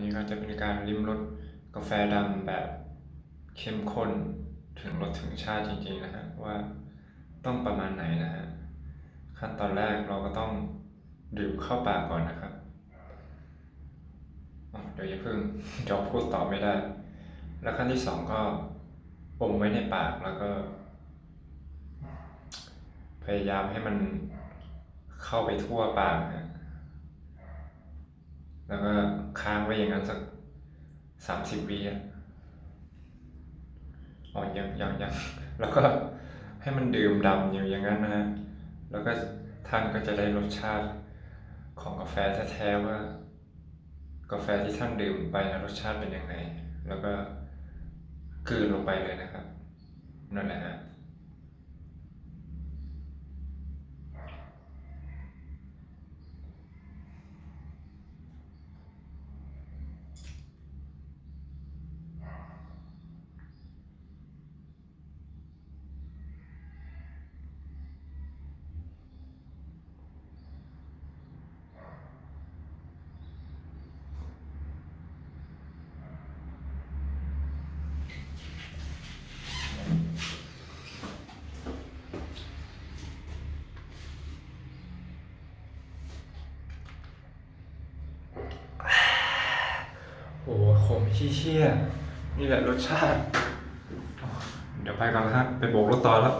นี้ก็จะเป็นการริมรสกาแฟดำแบบเข้มข้นถึงรสถึงชาติจริงๆนะฮะว่าต้องประมาณไหนนะฮะขั้นตอนแรกเราก็ต้องดื่มเข้าปากก่อนนะครับอ๋อเดี๋ยวอย่าเพิ่งเดี๋ยวพูดต่อไม่ได้ แล้วขั้นที่สองก็อมไว้ในปากแล้วก็ พยายามให้มันเข้าไปทั่วปากนะแล้วก็ค้าง ไว้อย่างนั้นสักสามสิบวิอะอ๋อยังยังยังแล้วก็ให้มันดื่มดำอยู่อย่างนั้นนะฮะแล้วก็ท่านก็จะได้รสชาติของกาแฟแท้ๆว่า กาแฟที่ท่านดื่มไปนะรสชาติเป็นยังไง แล้วก็กลืนลงไปเลยนะครับนั่นแหละฮะ โอ้โหขมขี้เชี่ยนี่แหละรสชาติ เดี๋ยวไปกันแล้วฮะไปโบกรถต่อแล้ว